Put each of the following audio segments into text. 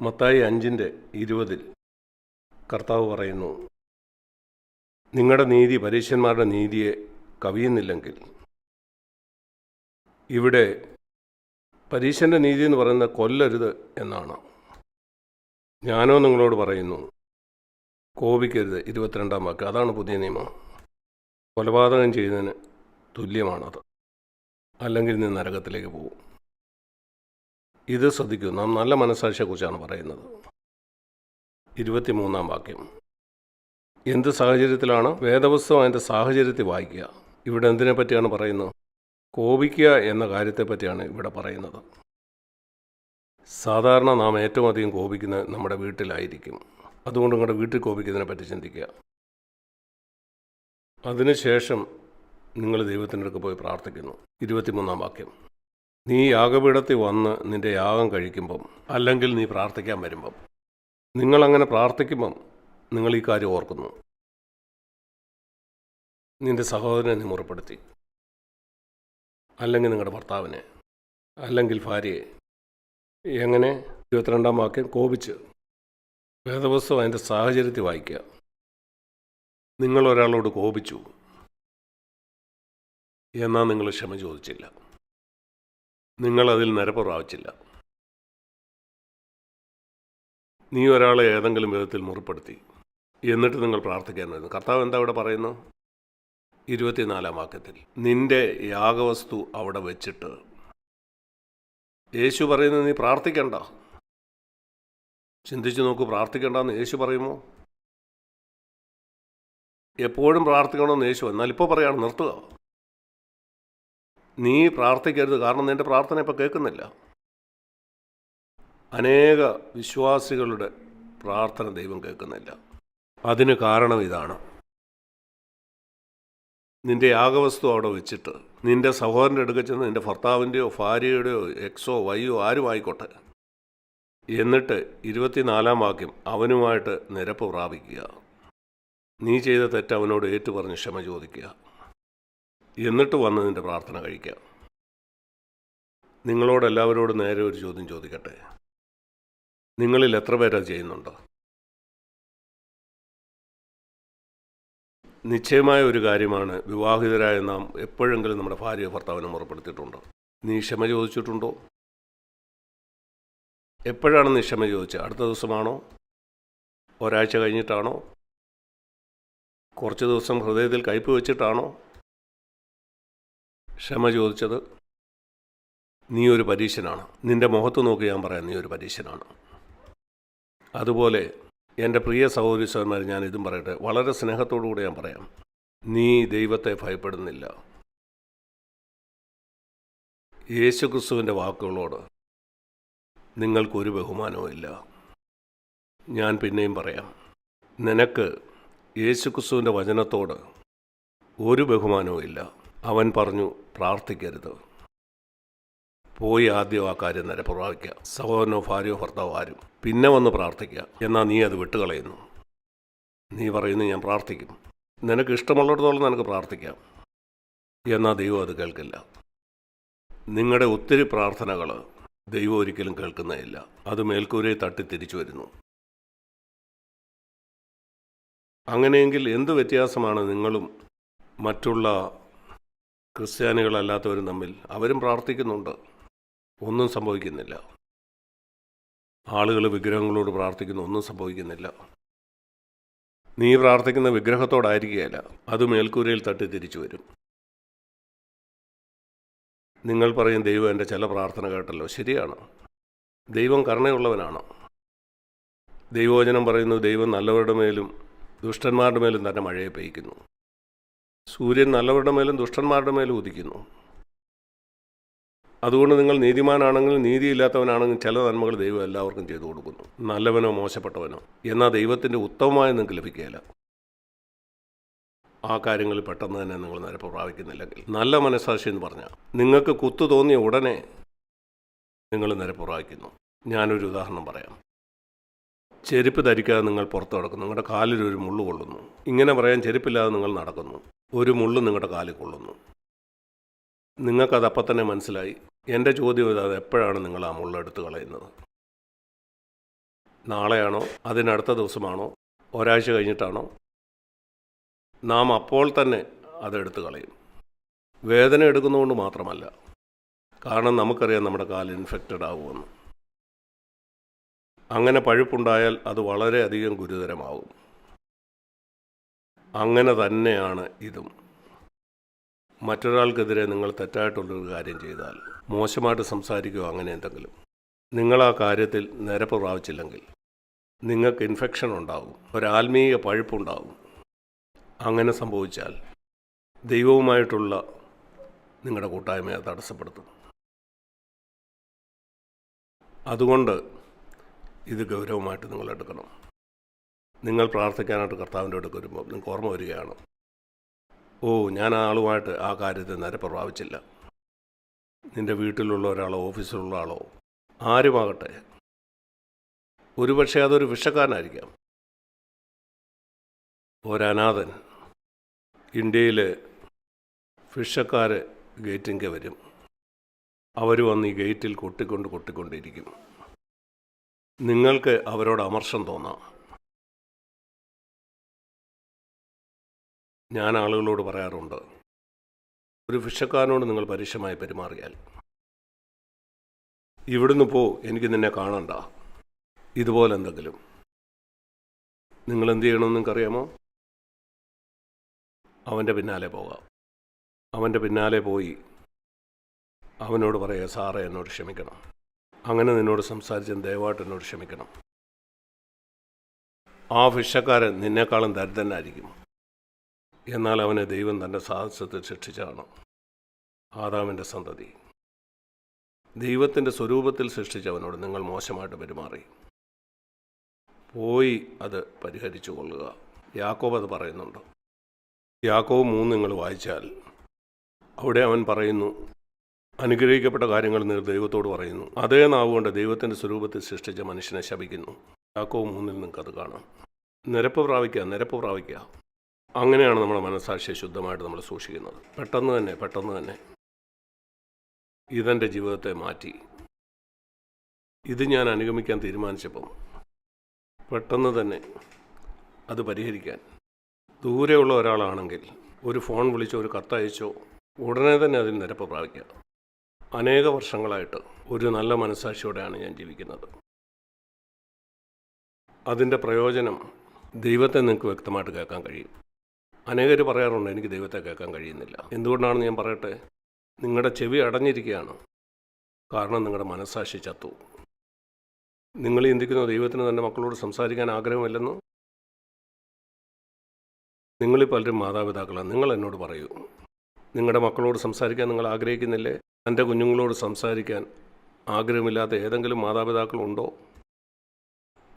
മത്തായി അഞ്ചിന്റെ ഇരുപതിൽ കർത്താവ് പറയുന്നു നിങ്ങളുടെ നീതി പരീക്ഷന്മാരുടെ നീതിയെ കവിയുന്നില്ലെങ്കിൽ ഇവിടെ പരീക്ഷന്റെ നീതി എന്ന് പറയുന്നത് കൊല്ലരുത് എന്നാണ്. ഞാനോ നിങ്ങളോട് പറയുന്നു കോപിക്കരുത്. ഇരുപത്തിരണ്ടാം വാക്ക്. അതാണ് പുതിയ നിയമം. കൊലപാതകം ചെയ്യുന്നതിന് തുല്യമാണത്. അല്ലെങ്കിൽ നീ നരകത്തിലേക്ക് പോകും. ഇത് ശ്രദ്ധിക്കൂ. നാം നല്ല മനസ്സാക്ഷിയെക്കുറിച്ചാണ് പറയുന്നത്. ഇരുപത്തിമൂന്നാം വാക്യം. എന്ത് സാഹചര്യത്തിലാണ് വേദപുസ്തകം അതിന്റെ സാഹചര്യത്തിൽ വായിക്കുക? ഇവിടെ എന്തിനെ പറ്റിയാണ് പറയുന്നത്? കോപിക്കുക എന്ന കാര്യത്തെപ്പറ്റിയാണ് ഇവിടെ പറയുന്നത്. സാധാരണ നാം ഏറ്റവും അധികം കോപിക്കുന്നത് നമ്മുടെ വീട്ടിലായിരിക്കും. അതുകൊണ്ട് നിങ്ങളുടെ വീട്ടിൽ കോപിക്കുന്നതിനെ പറ്റി ചിന്തിക്കുക. അതിനുശേഷം നിങ്ങൾ ദൈവത്തിന്റെ അടുക്ക് പോയി പ്രാർത്ഥിക്കുന്നു. ഇരുപത്തിമൂന്നാം വാക്യം. നീ യാഗപീഠത്തിൽ വന്ന് നിന്റെ യാഗം കഴിക്കുമ്പം അല്ലെങ്കിൽ നീ പ്രാർത്ഥിക്കാൻ വരുമ്പം. നിങ്ങളങ്ങനെ പ്രാർത്ഥിക്കുമ്പം നിങ്ങൾ ഈ കാര്യം ഓർക്കുന്നു. നിന്റെ സഹോദരനെ നീ മുറപ്പെടുത്തി. അല്ലെങ്കിൽ നിങ്ങളുടെ ഭർത്താവിനെ അല്ലെങ്കിൽ ഭാര്യയെ. എങ്ങനെ? ഇരുപത്തിരണ്ടാം വാക്യം കോപിച്ച് വേദപുസ്തകം അതിന്റെ സാഹചര്യത്തിൽ വായിക്കുക. നിങ്ങൾ ഒരാളോട് കോപിച്ചു. എന്നാൽ നിങ്ങൾ ക്ഷമ ചോദിച്ചില്ല. നിങ്ങൾ നിരപ്പുറാവച്ചില്ല നിരപ്പ് നീ ഒരാളെ ഏതെങ്കിലും വിധത്തിൽ മുറിപ്പെടുത്തി. എന്നിട്ട് നിങ്ങൾ പ്രാർത്ഥിക്കാൻ വരുന്നു കർത്താവ് എന്താ ഇവിടെ പറയുന്നു? ഇരുപത്തിനാലാം വാക്യത്തിൽ. നിന്റെ യാഗവസ്തു അവിടെ വെച്ചിട്ട്. യേശു പറയുന്നത് നീ പ്രാർത്ഥിക്കണ്ട. ചിന്തിച്ചു നോക്കൂ പ്രാർത്ഥിക്കണ്ടെന്ന് യേശു പറയുമോ? എപ്പോഴും പ്രാർത്ഥിക്കണമെന്ന് യേശു എന്നാൽ ഇപ്പോൾ പറയാണ് നിർത്തുക. നീ പ്രാർത്ഥിക്കരുത്. കാരണം നിന്റെ പ്രാർത്ഥന ഇപ്പോൾ കേൾക്കുന്നില്ല. അനേക വിശ്വാസികളുടെ പ്രാർത്ഥന ദൈവം കേൾക്കുന്നില്ല. അതിന് കാരണം ഇതാണ്. നിന്റെ യാഗവസ്തു അവിടെ വെച്ചിട്ട് നിന്റെ സഹോദരന്റെ അടുക്ക ചെന്ന് നിന്റെ ഭർത്താവിന്റെയോ ഭാര്യയുടെയോ എക്സോ വൈയോ ആരും ആയിക്കോട്ടെ. എന്നിട്ട് ഇരുപത്തിനാലാം വാക്യം അവനുമായിട്ട് നിരപ്പ് പ്രാപിക്കുക. നീ ചെയ്ത തെറ്റ് അവനോട് ഏറ്റുപറഞ്ഞ് ക്ഷമ ചോദിക്കുക. എന്നിട്ട് വന്ന് നിന്റെ പ്രാർത്ഥന കഴിക്കുക നിങ്ങളോട് എല്ലാവരോടും നേരെ ഒരു ചോദ്യം ചോദിക്കട്ടെ? നിങ്ങളിൽ എത്ര പേരത് ചെയ്യുന്നുണ്ടോ? നിശ്ചയമായ ഒരു കാര്യമാണ് വിവാഹിതരായ നാം എപ്പോഴെങ്കിലും നമ്മുടെ ഭാര്യ ഭർത്താവിനെ മുറപ്പെടുത്തിയിട്ടുണ്ടോ? നീ ക്ഷമ ചോദിച്ചിട്ടുണ്ടോ? എപ്പോഴാണ് നീ ക്ഷമ ചോദിച്ചത് അടുത്ത ദിവസമാണോ? ഒരാഴ്ച കഴിഞ്ഞിട്ടാണോ? കുറച്ച് ദിവസം ഹൃദയത്തിൽ കയ്പ് വെച്ചിട്ടാണോ? ക്ഷമ ചോദിച്ചത് നീ ഒരു പരീക്ഷനാണ്. നിന്റെ മുഖത്ത് നോക്കി ഞാൻ പറയാം നീ ഒരു പരീക്ഷനാണ്. അതുപോലെ എന്റെ പ്രിയ സഹോദരി സഹോദരന്മാർ ഞാൻ ഇതും പറയട്ടെ. വളരെ സ്നേഹത്തോടു കൂടി ഞാൻ പറയാം. നീ ദൈവത്തെ ഭയപ്പെടുന്നില്ല. യേശുക്രിസ്തുവിന്റെ വാക്കുകളോട് നിങ്ങൾക്കൊരു ബഹുമാനവും ഇല്ല. ഞാൻ പിന്നെയും പറയാം. നിനക്ക് യേശുക്രിസ്തുവിന്റെ വചനത്തോട് ഒരു ബഹുമാനവും ഇല്ല. അവൻ പറഞ്ഞു പ്രാർത്ഥിക്കരുത്. പോയി ആദ്യം ആ കാര്യം നേരെ പ്രഭാവിക്കുക സഹോദരനോ ഭാര്യയോ ഭർത്താവോ ആരും. പിന്നെ വന്ന് പ്രാർത്ഥിക്കുക. എന്നാൽ നീ അത് വിട്ടുകളയുന്നു. നീ പറയുന്നു ഞാൻ പ്രാർത്ഥിക്കും. നിനക്ക് ഇഷ്ടമുള്ളിടത്തോളം നിനക്ക് പ്രാർത്ഥിക്കാം. എന്നാൽ ദൈവം അത് കേൾക്കില്ല. നിങ്ങളുടെ ഒത്തിരി പ്രാർത്ഥനകൾ ദൈവം ഒരിക്കലും കേൾക്കുന്നതില്ല അത് മേൽക്കൂരയെ തട്ടി തിരിച്ചു വരുന്നു. അങ്ങനെയെങ്കിൽ എന്ത് വ്യത്യാസമാണ് നിങ്ങളും മറ്റുള്ള ക്രിസ്ത്യാനികളല്ലാത്തവരും തമ്മിൽ അവരും പ്രാർത്ഥിക്കുന്നുണ്ട്. ഒന്നും സംഭവിക്കുന്നില്ല. ആളുകൾ വിഗ്രഹങ്ങളോട് പ്രാർത്ഥിക്കുന്നു ഒന്നും സംഭവിക്കുന്നില്ല. നീ പ്രാർത്ഥിക്കുന്ന വിഗ്രഹത്തോടായിരിക്കുകയല്ല അത് മേൽക്കൂരയിൽ തട്ടി തിരിച്ചു വരും. നിങ്ങൾ പറയും ദൈവം എന്റെ ചില പ്രാർത്ഥന കേട്ടല്ലോ. ശരിയാണ്. ദൈവം കരുണയുള്ളവനാണ്. ദൈവവചനം പറയുന്നു ദൈവം നല്ലവരുടെ മേലും ദുഷ്ടന്മാരുടെ മേലും തന്നെ മഴയെ പെയ്യ്ക്കുന്നു. സൂര്യൻ നല്ലവരുടെ മേലും ദുഷ്ടന്മാരുടെ മേലും ഉദിക്കുന്നു. അതുകൊണ്ട് നിങ്ങൾ നീതിമാനാണെങ്കിൽ നീതിയില്ലാത്തവനാണെങ്കിൽ ചില നന്മകൾ ദൈവം എല്ലാവർക്കും ചെയ്തു കൊടുക്കുന്നു. നല്ലവനോ മോശപ്പെട്ടവനോ. എന്നാൽ ദൈവത്തിന്റെ ഉത്തമമായ നിങ്ങൾക്ക് ലഭിക്കുകയില്ല. ആ കാര്യങ്ങളിൽ പെട്ടെന്ന് തന്നെ നിങ്ങൾ നിരപ്പ് പ്രാപിക്കുന്നില്ലെങ്കിൽ നല്ല മനസ്സാക്ഷി എന്ന് പറഞ്ഞാൽ നിങ്ങൾക്ക് കുത്തു തോന്നിയ ഉടനെ നിങ്ങൾ നിരപ്പ് പ്രാപിക്കുന്നു ഞാനൊരു ഉദാഹരണം പറയാം. ചെരുപ്പ് ധരിക്കാതെ നിങ്ങൾ പുറത്തു കിടക്കുന്നു നിങ്ങളുടെ കാലിലൊരു മുള്ളു കൊള്ളുന്നു. ഇങ്ങനെ പറയാൻ ചെരുപ്പില്ലാതെ നിങ്ങൾ നടക്കുന്നു. ഒരു മുള്ളു നിങ്ങളുടെ കാലിൽ കൊള്ളുന്നു. നിങ്ങൾക്കത് അപ്പം തന്നെ മനസ്സിലായി. എന്റെ ചോദ്യം ഇതാ എപ്പോഴാണ് നിങ്ങൾ ആ മുള്ളെടുത്ത് കളയുന്നത്? നാളെയാണോ? അതിനടുത്ത ദിവസമാണോ? ഒരാഴ്ച കഴിഞ്ഞിട്ടാണോ? നാം അപ്പോൾ തന്നെ അതെടുത്ത് കളയും. വേദന എടുക്കുന്നതുകൊണ്ട് മാത്രമല്ല. കാരണം നമുക്കറിയാം നമ്മുടെ കാൽ ഇൻഫെക്റ്റഡ് ആകുമെന്ന് അങ്ങനെ പഴുപ്പുണ്ടായാൽ അത് വളരെയധികം ഗുരുതരമാവും. അങ്ങനെ തന്നെയാണ് ഇതും. മറ്റൊരാൾക്കെതിരെ നിങ്ങൾ തെറ്റായിട്ടുള്ളൊരു കാര്യം ചെയ്താൽ മോശമായിട്ട് സംസാരിക്കുകയോ അങ്ങനെ എന്തെങ്കിലും. നിങ്ങൾ ആ കാര്യത്തിൽ നിരപ്പ് പ്രാപിച്ചില്ലെങ്കിൽ നിങ്ങൾക്ക് ഇൻഫെക്ഷൻ ഉണ്ടാകും ഒരാത്മീയ പഴുപ്പുണ്ടാകും അങ്ങനെ സംഭവിച്ചാൽ ദൈവവുമായിട്ടുള്ള നിങ്ങളുടെ കൂട്ടായ്മയെ തടസ്സപ്പെടുത്തും. അതുകൊണ്ട് ഇത് ഗൗരവമായിട്ട് നിങ്ങൾ എടുക്കണം. നിങ്ങൾ പ്രാർത്ഥിക്കാനായിട്ട് കർത്താവിന്റെ അടുക്ക് വരുമ്പോൾ നിങ്ങൾക്ക് ഓർമ്മ വരികയാണ്. ഓ ഞാൻ ആ ആളുമായിട്ട് ആ കാര്യത്തെ നേരെ പ്രഭാവിച്ചില്ല. നിന്റെ വീട്ടിലുള്ള ഒരാളോ ഓഫീസിലുള്ള ആളോ ആരുമാകട്ടെ. ഒരുപക്ഷെ അതൊരു വിഷക്കാരനായിരിക്കാം. ഒരനാഥൻ ഇന്ത്യയിൽ വിഷക്കാർ ഗേറ്റിങ്കെ വരും. അവർ വന്ന് ഈ ഗേറ്റിൽ കൊട്ടിക്കൊണ്ട് കൊട്ടിക്കൊണ്ടിരിക്കും. നിങ്ങൾക്ക് അവരോട് അമർഷം തോന്നാം. ഞാൻ ആളുകളോട് പറയാറുണ്ട് ഒരു ഭിക്ഷക്കാരനോട് നിങ്ങൾ പരുഷമായി പെരുമാറിയാൽ. ഇവിടുന്ന് പോ എനിക്ക് നിന്നെ കാണണ്ട. ഇതുപോലെ എന്തെങ്കിലും. നിങ്ങൾ എന്ത് ചെയ്യണമെന്ന് നിങ്ങൾക്കറിയാമോ? അവന്റെ പിന്നാലെ പോകാം. അവന്റെ പിന്നാലെ പോയി അവനോട് പറയുക സാറേ എന്നോട് ക്ഷമിക്കണം. അങ്ങനെ നിന്നോട് സംസാരിച്ച ദയവായിട്ട് എന്നോട് ക്ഷമിക്കണം. ആ ഭിക്ഷക്കാരൻ നിന്നേക്കാളും ദരിദ്രനായിരിക്കും. എന്നാൽ അവനെ ദൈവം തന്റെ സാഹസത്തിൽ ശിക്ഷിച്ചാണ് ആദാമിന്റെ സന്തതി. ദൈവത്തിന്റെ സ്വരൂപത്തിൽ സൃഷ്ടിച്ചവനോട് നിങ്ങൾ മോശമായിട്ട് പെരുമാറി. പോയി അത് പരിഹരിച്ചു കൊള്ളുക. യാക്കോബ് അത് പറയുന്നുണ്ട്. യാക്കോബ് മൂന്ന് നിങ്ങൾ വായിച്ചാൽ അവിടെ അവൻ പറയുന്നു അനുഗ്രഹിക്കപ്പെട്ട കാര്യങ്ങൾ നിങ്ങൾ ദൈവത്തോട് പറയുന്നു. അതേ നാവുകൊണ്ട് ദൈവത്തിന്റെ സ്വരൂപത്തിൽ സൃഷ്ടിച്ച മനുഷ്യനെ ശപിക്കുന്നു. യാക്കോവ് മൂന്നിൽ നിങ്ങൾക്കത് കാണാം. നിരപ്പ് പ്രാപിക്കുക നിരപ്പ് പ്രാപിക്കുക. അങ്ങനെയാണ് നമ്മുടെ മനസ്സാക്ഷിയെ ശുദ്ധമായിട്ട് നമ്മൾ സൂക്ഷിക്കുന്നത്. പെട്ടെന്ന് തന്നെ പെട്ടെന്ന് തന്നെ ഇതെന്റെ ജീവിതത്തെ മാറ്റി. ഇത് ഞാൻ അനുഗമിക്കാൻ തീരുമാനിച്ചപ്പം പെട്ടെന്ന് തന്നെ അത് പരിഹരിക്കാൻ. ദൂരെയുള്ള ഒരാളാണെങ്കിൽ ഒരു ഫോൺ വിളിച്ചോ ഒരു കത്തയച്ചോ ഉടനെ തന്നെ അതിൽ നിരപ്പ് പ്രാപിക്കുക അനേക വർഷങ്ങളായിട്ട് ഒരു നല്ല മനസ്സാക്ഷിയോടെയാണ് ഞാൻ ജീവിക്കുന്നത്. അതിന്റെ പ്രയോജനം ദൈവത്തെ നിങ്ങൾക്ക് വ്യക്തമായിട്ട് കേൾക്കാൻ കഴിയും. അനേകർ പറയാറുണ്ട് എനിക്ക് ദൈവത്തെ കേൾക്കാൻ കഴിയുന്നില്ല. എന്തുകൊണ്ടാണെന്ന് ഞാൻ പറയട്ടെ? നിങ്ങളുടെ ചെവി അടഞ്ഞിരിക്കുകയാണ്. കാരണം നിങ്ങളുടെ മനസ്സാക്ഷി ചത്തു. നിങ്ങൾ ചിന്തിക്കുന്ന ദൈവത്തിന് തന്നെ മക്കളോട് സംസാരിക്കാൻ ആഗ്രഹമില്ലെന്ന്? നിങ്ങളിൽ പലരും മാതാപിതാക്കളാണ്. നിങ്ങൾ എന്നോട് പറയൂ നിങ്ങളുടെ മക്കളോട് സംസാരിക്കാൻ നിങ്ങൾ ആഗ്രഹിക്കുന്നില്ലേ? തന്റെ കുഞ്ഞുങ്ങളോട് സംസാരിക്കാൻ ആഗ്രഹമില്ലാത്ത ഏതെങ്കിലും മാതാപിതാക്കളുണ്ടോ?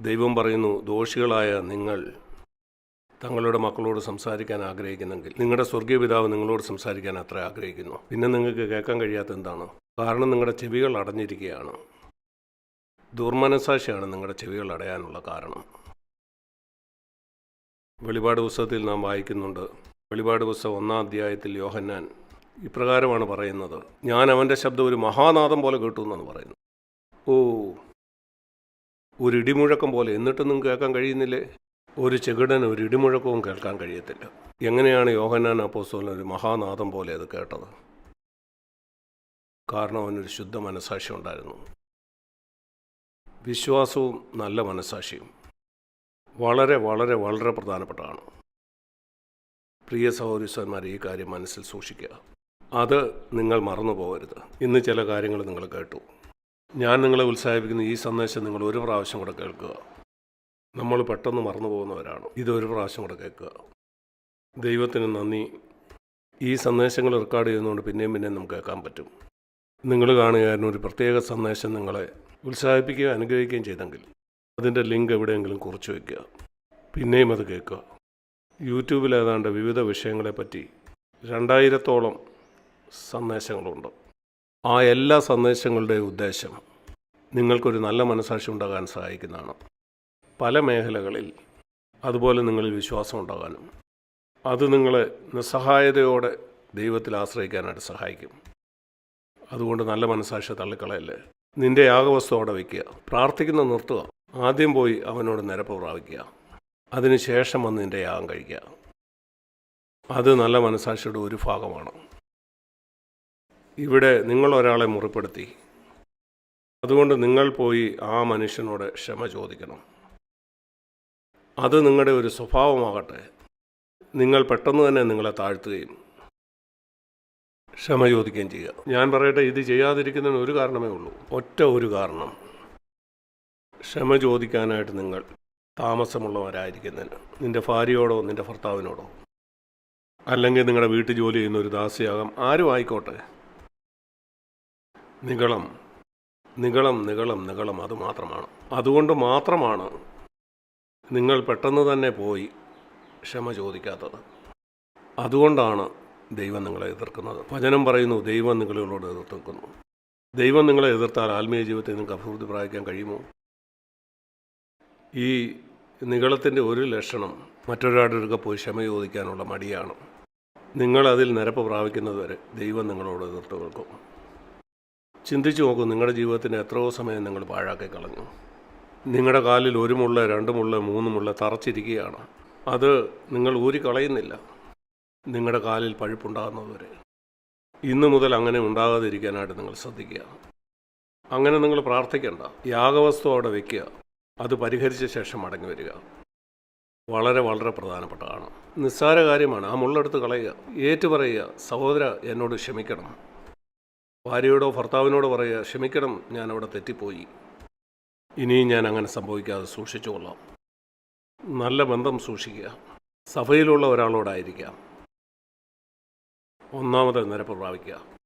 ദൈവം പറയുന്നു ദോഷികളായ നിങ്ങൾ തങ്ങളുടെ മക്കളോട് സംസാരിക്കാൻ ആഗ്രഹിക്കുന്നെങ്കിൽ നിങ്ങളുടെ സ്വർഗീയ പിതാവ് നിങ്ങളോട് സംസാരിക്കാൻ അത്ര ആഗ്രഹിക്കുന്നു. പിന്നെ നിങ്ങൾക്ക് കേൾക്കാൻ കഴിയാത്ത എന്താണ്? കാരണം നിങ്ങളുടെ ചെവികൾ അടഞ്ഞിരിക്കുകയാണ്. ദുർമനസാക്ഷിയാണ് നിങ്ങളുടെ ചെവികൾ അടയാനുള്ള കാരണം. വെളിപാട് പുസ്തകത്തിൽ നാം വായിക്കുന്നുണ്ട് വെളിപാട് പുസ്തകം ഒന്നാം അധ്യായത്തിൽ യോഹന്നാൻ ഇപ്രകാരമാണ് പറയുന്നത് ഞാൻ അവന്റെ ശബ്ദം ഒരു മഹാനാദം പോലെ കേട്ടു എന്നാണ് പറയുന്നത്. ഓ ഒരു ഇടിമുഴക്കം പോലെ. എന്നിട്ടൊന്നും കേൾക്കാൻ കഴിയുന്നില്ലേ? ഒരു ചെകിടന് ഒരു ഇടിമുഴക്കവും കേൾക്കാൻ കഴിയത്തില്ല. എങ്ങനെയാണ് യോഹന്നാൻ അപ്പോസ്തലൻ ഒരു മഹാനാഥം പോലെ അത് കേട്ടത്? കാരണം അവനൊരു ശുദ്ധ മനസാക്ഷി ഉണ്ടായിരുന്നു. വിശ്വാസവും നല്ല മനസാക്ഷിയും വളരെ വളരെ വളരെ പ്രധാനപ്പെട്ടതാണ്. പ്രിയ സഹോദരിസന്മാർ ഈ കാര്യം മനസ്സിൽ സൂക്ഷിക്കുക. അത് നിങ്ങൾ മറന്നു പോകരുത് ഇന്ന് ചില കാര്യങ്ങൾ നിങ്ങൾ കേട്ടു. ഞാൻ നിങ്ങളെ ഉത്സാഹിപ്പിക്കുന്ന ഈ സന്ദേശം നിങ്ങൾ ഒരു പ്രാവശ്യം കൂടെ കേൾക്കുക. നമ്മൾ പെട്ടെന്ന് മറന്നു പോകുന്നവരാണ്. ഇതൊരു പ്രാവശ്യം കൂടെ കേൾക്കുക. ദൈവത്തിന് നന്ദി. ഈ സന്ദേശങ്ങൾ റെക്കോർഡ് ചെയ്യുന്നതുകൊണ്ട് പിന്നെയും പിന്നെയും നമുക്ക് കേൾക്കാൻ പറ്റും. നിങ്ങൾ കാണുകയായിരുന്നു ഒരു പ്രത്യേക സന്ദേശം നിങ്ങളെ ഉത്സാഹിപ്പിക്കുകയും അനുഗ്രഹിക്കുകയും ചെയ്തെങ്കിൽ അതിന്റെ ലിങ്ക് എവിടെയെങ്കിലും കുറിച്ച് വയ്ക്കുക പിന്നെയും അത് കേൾക്കുക. യൂട്യൂബിൽ ഏതാണ്ട് വിവിധ വിഷയങ്ങളെപ്പറ്റി രണ്ടായിരത്തോളം സന്ദേശങ്ങളുണ്ട്. ആ എല്ലാ സന്ദേശങ്ങളുടെയും ഉദ്ദേശം നിങ്ങൾക്കൊരു നല്ല മനസാക്ഷി ഉണ്ടാകാൻ സഹായിക്കുന്നതാണ്. പല മേഖലകളിൽ അതുപോലെ നിങ്ങളിൽ വിശ്വാസം ഉണ്ടാകാനും അത് നിങ്ങളെ നിസ്സഹായതയോടെ ദൈവത്തിൽ ആശ്രയിക്കാനായിട്ട് സഹായിക്കും. അതുകൊണ്ട് നല്ല മനസ്സാക്ഷി തള്ളിക്കളയല്ലേ? നിന്റെ യാഗവസ്തു അവിടെ വയ്ക്കുക. പ്രാർത്ഥിക്കുന്ന നിർത്തുക. ആദ്യം പോയി അവനോട് നിരപ്പ് പ്രാപിക്കുക. അതിനുശേഷം വന്ന് നിന്റെ യാഗം കഴിക്കുക. അത് നല്ല മനസ്സാക്ഷിയുടെ ഒരു ഭാഗമാണ്. ഇവിടെ നിങ്ങൾ ഒരാളെ മുറിപ്പെടുത്തി. അതുകൊണ്ട് നിങ്ങൾ പോയി ആ മനുഷ്യനോട് ക്ഷമ ചോദിക്കണം. അത് നിങ്ങളുടെ ഒരു സ്വഭാവമാകട്ടെ. നിങ്ങൾ പെട്ടെന്ന് തന്നെ നിങ്ങളെ താഴ്ത്തുകയും ക്ഷമ ചോദിക്കുകയും ചെയ്യുക. ഞാൻ പറയട്ടെ ഇത് ചെയ്യാതിരിക്കുന്നതിന് ഒരു കാരണമേ ഉള്ളൂ. ഒറ്റ ഒരു കാരണം. ക്ഷമ ചോദിക്കാനായിട്ട് നിങ്ങൾ താമസമുള്ളവരായിരിക്കുന്നതിന്. നിന്റെ ഭാര്യയോടോ നിന്റെ ഭർത്താവിനോടോ അല്ലെങ്കിൽ നിങ്ങളുടെ വീട്ടിൽ ജോലി ചെയ്യുന്ന ഒരു ദാസിയാകാം ആരും ആയിക്കോട്ടെ. നികളം നികളം നികളം നികളം അത് മാത്രമാണ്. അതുകൊണ്ട് മാത്രമാണ് നിങ്ങൾ പെട്ടെന്ന് തന്നെ പോയി ക്ഷമ ചോദിക്കാത്തത്. അതുകൊണ്ടാണ് ദൈവം നിങ്ങളെ എതിർക്കുന്നത്. വചനം പറയുന്നു ദൈവം നിങ്ങളോട് എതിർത്ത് നിൽക്കുന്നു ദൈവം നിങ്ങളെ എതിർത്താൽ ആത്മീയ ജീവിതത്തിൽ നിങ്ങൾക്ക് അഭിവൃദ്ധി പ്രാപിക്കാൻ കഴിയുമോ? ഈ നികളത്തിന്റെ ഒരു ലക്ഷണം മറ്റൊരാളുടെ പോയി ക്ഷമ ചോദിക്കാനുള്ള മടിയാണ്. നിങ്ങളതിൽ നിരപ്പ് പ്രാപിക്കുന്നതുവരെ ദൈവം നിങ്ങളോട് എതിർത്ത് നിൽക്കും. ചിന്തിച്ചു നോക്കൂ നിങ്ങളുടെ ജീവിതത്തിന് എത്രയോ സമയം നിങ്ങൾ പാഴാക്കി കളഞ്ഞു നിങ്ങളുടെ കാലിൽ ഒരു മുള്ള രണ്ട് മുള്ള മൂന്ന് മുള്ള തറച്ചിരിക്കുകയാണ്. അത് നിങ്ങൾ ഊരിക്കളയുന്നില്ല നിങ്ങളുടെ കാലിൽ പഴുപ്പുണ്ടാകുന്നതുവരെ. ഇന്നു മുതൽ അങ്ങനെ ഉണ്ടാകാതിരിക്കാനായിട്ട് നിങ്ങൾ ശ്രദ്ധിക്കുക. അങ്ങനെ നിങ്ങൾ പ്രാർത്ഥിക്കേണ്ട. യാഗവസ്തു അവിടെ വയ്ക്കുക അത് പരിഹരിച്ച ശേഷം മടങ്ങി വരിക. വളരെ വളരെ പ്രധാനപ്പെട്ടതാണ് നിസ്സാര കാര്യമാണ്. ആ മുള്ളെടുത്ത് കളയുക. ഏറ്റു പറയുക സഹോദര എന്നോട് ക്ഷമിക്കണം. ഭാര്യയോടോ ഭർത്താവിനോടോ പറയുക ക്ഷമിക്കണം ഞാനവിടെ തെറ്റിപ്പോയി. ഇനിയും ഞാൻ അങ്ങനെ സംഭവിക്കാതെ സൂക്ഷിച്ചുകൊള്ളാം നല്ല ബന്ധം സൂക്ഷിക്കുക. സഭയിലുള്ള ഒരാളോടായിരിക്കാം. ഒന്നാമത് നിരപ്പ് പ്രാപിക്കുക